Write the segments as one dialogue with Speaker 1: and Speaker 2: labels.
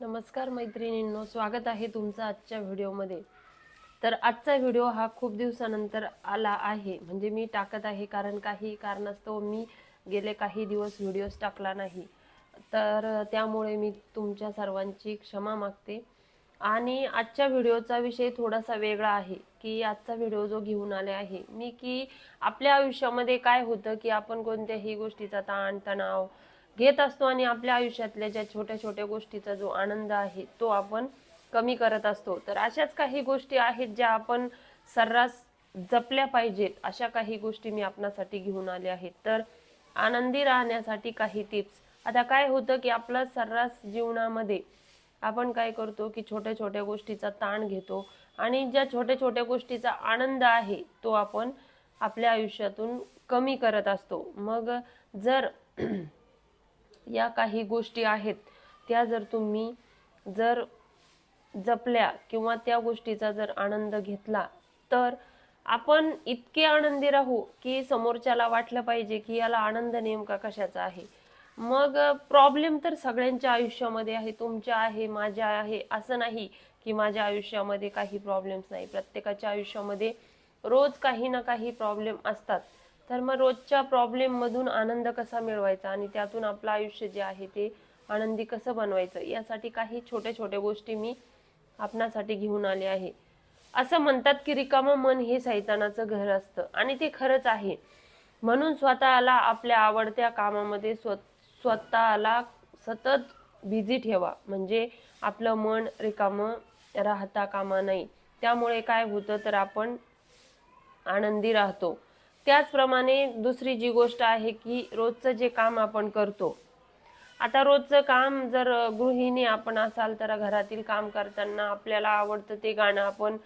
Speaker 1: नमस्कार मैत्रिणींनो स्वागत आहे तुमचं आजच्या व्हिडिओमध्ये. तर आजचा व्हिडिओ हा खूप दिवसानंतर आला आहे. म्हणजे मी टाकत आहे कारण काही कारणास्तव मी गेले काही दिवस व्हिडिओज टाकला नाही. तर त्यामुळे मी तुमच्या सर्वांची क्षमा मागते. आणि आजच्या व्हिडिओचा विषय थोडासा वेगळा आहे की आजचा व्हिडिओ जो घेऊन आले आहे. मी की आपल्या आयुष्यामध्ये काय होतं की आपण कोणत्याही गोष्टीचा ताण तणाव घेत असतो आणि आपल्या आयुष्यातल्या ज्या छोट्या छोट्या गोष्टीचा जो आनंद आहे तो आपण कमी करत असतो. तर अशाच काही गोष्टी आहेत ज्या आपण सर्रास जपल्या पाहिजेत. अशा काही गोष्टी मी आपणासाठी घेऊन आले आहेत. तर आनंदी राहण्यासाठी काही टिप्स. आता काय होतं की आपलं सर्रास जीवनामध्ये आपण काय करतो की छोट्या छोट्या गोष्टीचा ताण घेतो आणि ज्या छोट्या छोट्या गोष्टीचा आनंद आहे तो आपण आपल्या आयुष्यातून कमी करत असतो. मग जर या काही गोष्टी आहेत त्या जर तुम्ही जर जपल्या किंवा त्या गोष्टीचा जर आनंद घेतला तर आपण इतके आनंदी राहू की समोरच्याला वाटलं पाहिजे की याला आनंद नेमका कशाचा आहे. मग प्रॉब्लेम तर सगळ्यांच्या आयुष्यामध्ये आहे तुमच्या आहे माझ्या आहे असं नाही की माझ्या आयुष्यामध्ये काही प्रॉब्लेम्स नाही. प्रत्येकाच्या आयुष्यामध्ये रोज काही ना काही प्रॉब्लेम असतात. तर मग रोजच्या प्रॉब्लेममधून आनंद कसा मिळवायचा आणि त्यातून आपलं आयुष्य जे आहे ते आनंदी कसं बनवायचं? यासाठी काही छोट्या छोट्या गोष्टी मी आपणासाठी घेऊन आले आहे. असं म्हणतात की रिकामं मन हे सैतानाचं घर असतं आणि ते खरंच आहे. म्हणून स्वतःला आपल्या आवडत्या कामामध्ये स्व स्वतःला सतत बिझी ठेवा. म्हणजे आपलं मन रिकामं राहता कामा नाही त्यामुळे काय होतं तर आपण आनंदी राहतो. त्याचप्रमाणे दुसरी जी गोष्ट आहे की रोजचं जे काम आपण करतो आता रोजचं काम जर गृहिणी आपण असाल तर घरातील काम करताना आपल्याला आवडतं ते गाणं आपण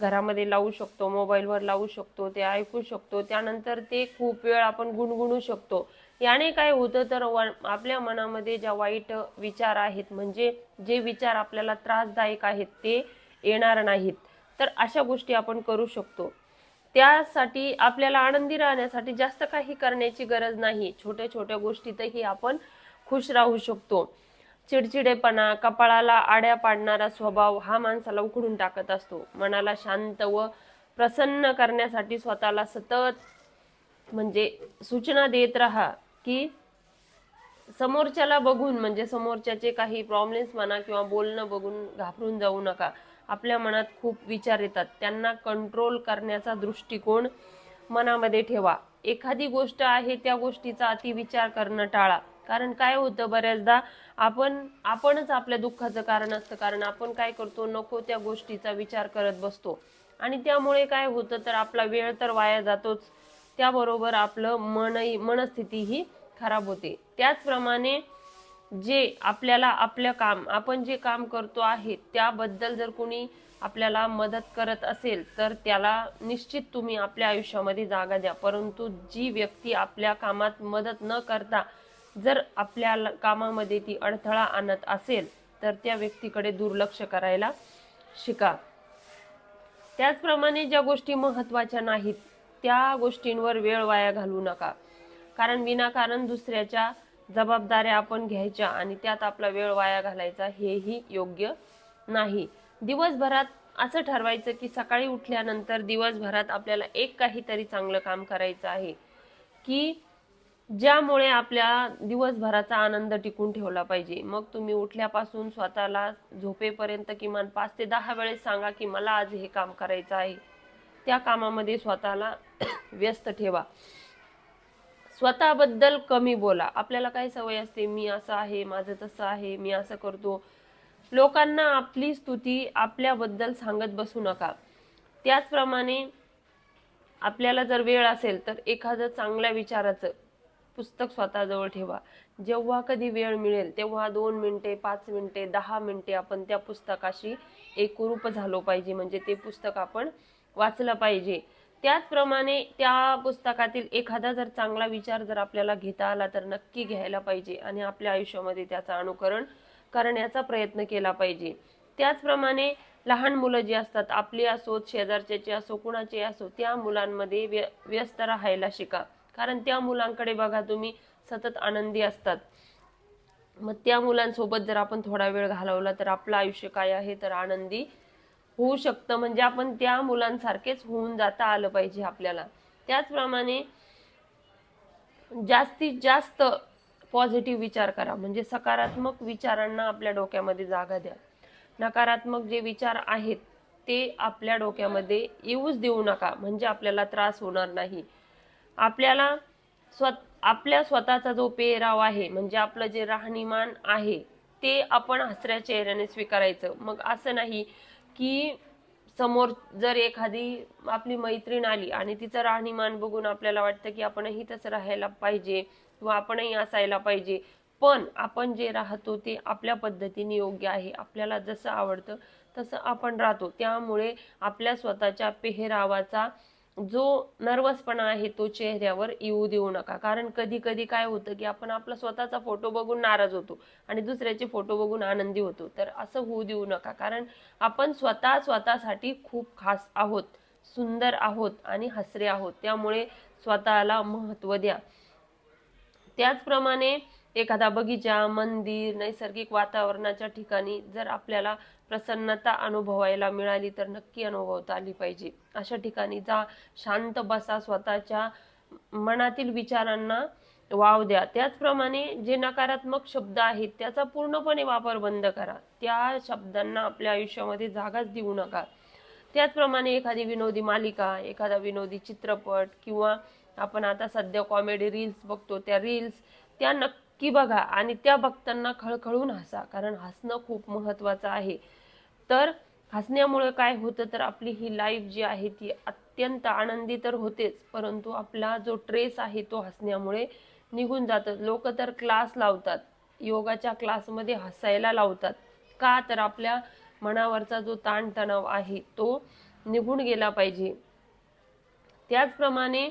Speaker 1: घरामध्ये लावू शकतो मोबाईलवर लावू शकतो ते ऐकू शकतो त्यानंतर ते खूप वेळ आपण गुणगुणू शकतो. याने काय होतं तर व- आपल्या मनामध्ये ज्या वाईट विचार आहेत म्हणजे जे विचार आपल्याला त्रासदायक आहेत ते येणार नाहीत. तर अशा गोष्टी आपण करू शकतो. त्यासाठी आपल्याला आनंदी राहण्यासाठी जास्त काही करण्याची गरज नाही. छोट्या छोट्या गोष्टीतही आपण खुश राहू शकतो. चिडचिडेपणा कपाळाला आड्या पाडणारा स्वभाव हा माणसाला उखडून टाकत असतो. मनाला शांत व प्रसन्न करण्यासाठी स्वतःला सतत म्हणजे सूचना देत राहा की समोरच्याला बघून म्हणजे समोरच्याचे काही प्रॉब्लेम्स म्हणा किंवा बोलणं बघून घाबरून जाऊ नका. आपल्या मनात खूप विचार येतात. त्यांना कंट्रोल करण्याचा दृष्टिकोन मनामध्ये ठेवा. एखादी गोष्ट आहे त्या गोष्टीचा अतिविचार करणं टाळा. कारण काय होतं बऱ्याचदा आपण आपणच आपल्या दुःखाचं कारण असतं. कारण आपण काय करतो नको त्या गोष्टीचा विचार करत बसतो. आणि त्यामुळे काय होतं तर आपला वेळ तर वाया जातोच. त्याबरोबर आपलं मनही मनस्थितीही खराब होते. त्याचप्रमाणे जे आपल्याला आपलं काम आपण जे काम करतो आहे त्याबद्दल जर कोणी आपल्याला मदत करत असेल तर त्याला निश्चित तुम्ही आपल्या आयुष्यामध्ये जागा द्या. परंतु जी व्यक्ती आपल्या कामात मदत न करता जर आपल्या कामामध्ये ती अडथळा आणत असेल तर त्या व्यक्तीकडे दुर्लक्ष करायला शिका. त्याचप्रमाणे ज्या गोष्टी महत्त्वाच्या नाहीत त्या गोष्टींवर वेळ वाया घालू नका. कारण विनाकारण दुसऱ्याच्या जबाबदाऱ्या आपण घ्यायच्या आणि त्यात आपला वेळ वाया घालायचा हेही योग्य नाही. दिवसभरात असं ठरवायचं की सकाळी उठल्यानंतर दिवसभरात आपल्याला एक काहीतरी चांगलं काम करायचं आहे की ज्यामुळे आपल्या दिवसभराचा आनंद टिकून ठेवला पाहिजे. मग तुम्ही उठल्यापासून स्वतःला झोपेपर्यंत किमान पाच ते दहा वेळेस सांगा की मला आज हे काम करायचं आहे. त्या कामामध्ये स्वतःला व्यस्त ठेवा. स्वतःबद्दल कमी बोला. आपल्याला काय सवय असते? मी असं आहे माझं तसं आहे मी असं करतो. लोकांना आपली स्तुती आपल्याबद्दल सांगत बसू नका. त्याचप्रमाणे आपल्याला जर वेळ असेल तर एखादं चांगल्या विचाराचं पुस्तक स्वतःजवळ ठेवा. जेव्हा कधी वेळ मिळेल तेव्हा दोन मिनटे पाच मिनिटे दहा मिनटे आपण त्या पुस्तकाशी एकरूप झालो पाहिजे. म्हणजे ते पुस्तक आपण वाचलं पाहिजे. त्याचप्रमाणे त्या पुस्तकातील एखादा जर चांगला विचार जर आपल्याला घेता आला तर नक्की घ्यायला पाहिजे आणि आपल्या आयुष्यामध्ये त्याचं अनुकरण करण्याचा प्रयत्न केला पाहिजे. त्याचप्रमाणे लहान मुलं जी असतात आपली असोत शेजारच्याची असो कुणाचे असो त्या मुलांमध्ये व्य व्यस्त राहायला शिका. कारण त्या मुलांकडे बघा तुम्ही सतत आनंदी असतात. मग त्या मुलांसोबत जर आपण थोडा वेळ घालवला तर आपलं आयुष्य काय आहे? तर आनंदी होऊ शकतं. म्हणजे आपण त्या मुलांसारखेच होऊन जाता आलं पाहिजे आपल्याला. त्याचप्रमाणे जास्तीत जास्त पॉझिटिव्ह विचार करा. म्हणजे सकारात्मक विचारांना आपल्या डोक्यामध्ये जागा द्या. नकारात्मक जे विचार आहेत ते आपल्या डोक्यामध्ये येऊच देऊ नका. म्हणजे आपल्याला त्रास होणार नाही. आपल्याला स्व आपल्या स्वतःचा जो पेहराव आहे म्हणजे आपलं जे राहणीमान आहे ते आपण हसऱ्या चेहऱ्याने स्वीकारायचं. मग असं नाही की समोर जर एखादी आपली मैत्रीण आली आणि तिचं राहणीमान बघून आपल्याला वाटतं की आपणही तसं राहायला पाहिजे किंवा आपणही असायला पाहिजे पण आपण जे राहतो ते आपल्या पद्धतीने योग्य आहे आपल्याला जसं आवडतं तसं आपण राहतो. त्यामुळे आपल्या स्वतःच्या पेहरावाचा जो नर्वसपणा आहे तो चेहऱ्यावर येऊ देऊ नका. कारण कधी कधी काय होतं की आपण आपला स्वतःचा फोटो बघून नाराज होतो आणि दुसऱ्याचे फोटो बघून आनंदी होतो. तर असं होऊ देऊ नका. कारण आपण स्वतः स्वतःसाठी खूप खास आहोत सुंदर आहोत आणि हसरे आहोत. त्यामुळे स्वतःला महत्त्व द्या. त्याचप्रमाणे एखादा बगीचा मंदिर नैसर्गिक वातावरणाच्या ठिकाणी जर आपल्याला प्रसन्नता अनुभवायला मिळाली तर नक्की अनुभवता आली पाहिजे. अशा ठिकाणी जा शांत बसा स्वतःच्या मनातील विचारांना वाव द्या. त्याचप्रमाणे जे नकारात्मक शब्द आहेत त्याचा पूर्णपणे वापर बंद करा. त्या शब्दांना आपल्या आयुष्यामध्ये जागाच देऊ नका. त्याचप्रमाणे एखादी विनोदी मालिका एखादा विनोदी चित्रपट किंवा आपण आता सध्या कॉमेडी रील्स बघतो त्या रील्स त्या नक्की की बघा आणि त्या भक्तांना खळखळून हसा कारण हसणं खूप महत्त्वाचं आहे. तर हसण्यामुळे काय होतं तर आपली ही लाईफ जी आहे ती अत्यंत आनंदी तर होतेच परंतु आपला जो ट्रेस आहे तो हसण्यामुळे निघून जातात लोक तर क्लास लावतात योगाच्या क्लासमध्ये हसायला लावतात. का तर आपल्या मनावरचा जो ताणतणाव आहे तो निघून गेला पाहिजे. त्याचप्रमाणे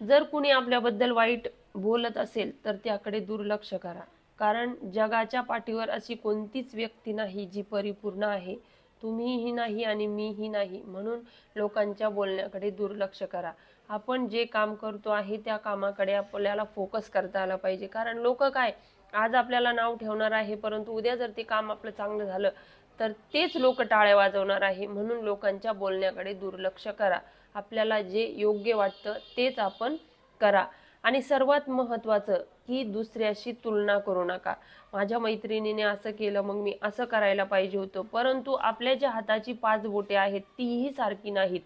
Speaker 1: जर कुणी आपल्याबद्दल वाईट बोलत असेल तर त्याकडे दुर्लक्ष करा. कारण जगाच्या पाठीवर अशी कोणतीच व्यक्ती नाही जी परिपूर्ण आहे. तुम्हीही नाही आणि मीही नाही. म्हणून लोकांच्या बोलण्याकडे दुर्लक्ष करा. आपण जे काम करतो आहे त्या कामाकडे आपल्याला फोकस करता आला पाहिजे. कारण लोक काय आज आपल्याला नाव ठेवणार आहे परंतु उद्या जर ते काम आपलं चांगलं झालं तर तेच लोक टाळ्या वाजवणार आहे. म्हणून लोकांच्या बोलण्याकडे दुर्लक्ष करा. आपल्याला जे योग्य वाटतं तेच आपण करा. आणि सर्वात महत्त्वाचं की दुसऱ्याशी तुलना करू नका. माझ्या मैत्रिणीने असं केलं मग मी असं करायला पाहिजे होतं. परंतु आपल्या ज्या हाताची पाच बोटे आहेत तीही सारखी नाहीत.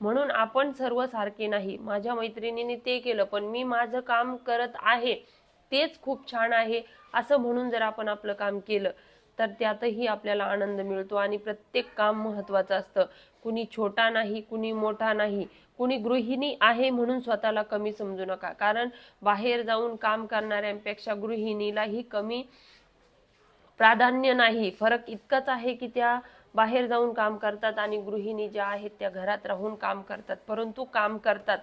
Speaker 1: म्हणून आपण सर्व सारखे नाही. माझ्या मैत्रिणीने ते केलं पण मी माझं काम करत आहे. तेच खूप छान आहे असं म्हणून जर आपण आपलं काम केलं तर त्यातही आपल्याला आनंद मिळतो आणि प्रत्येक काम महत्त्वाचं असतं. कुणी छोटा नाही कुणी मोठा नाही. कुणी गृहिणी आहे म्हणून स्वतःला कमी समजू नका. कारण बाहेर जाऊन काम करणाऱ्यांपेक्षा गृहिणीलाही कमी प्राधान्य नाही. फरक इतकाच आहे की त्या बाहेर जाऊन काम करतात आणि गृहिणी ज्या आहेत त्या घरात राहून काम करतात. परंतु काम करतात.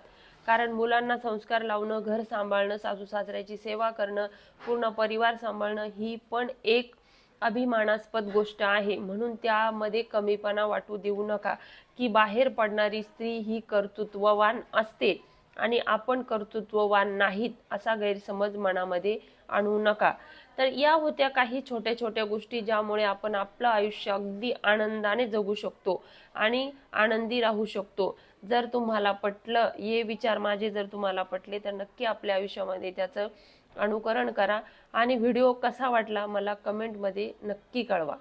Speaker 1: कारण मुलांना संस्कार लावणं घर सांभाळणं सासू सासऱ्याची सेवा करणं पूर्ण परिवार सांभाळणं ही पण एक अभिमानास्पद गोष्ट आहे. म्हणून त्यामध्ये कमीपणा वाटू देऊ नका की बाहेर पडणारी स्त्री ही कर्तृत्ववान असते आणि आपण कर्तृत्ववान नाहीत असा गैरसमज मनामध्ये आणू नका. तर या होत्या काही छोट्या छोट्या गोष्टी ज्यामुळे आपण आपलं आयुष्य अगदी आनंदाने जगू शकतो आणि आनंदी राहू शकतो. जर तुम्हाला पटलं ये विचार माझे जर तुम्हाला पटले तर नक्की आपल्या आयुष्यामध्ये त्याचं अनुकरण करा आणि व्हिडिओ कसा वाटला मला कमेंटमध्ये नक्की कळवा.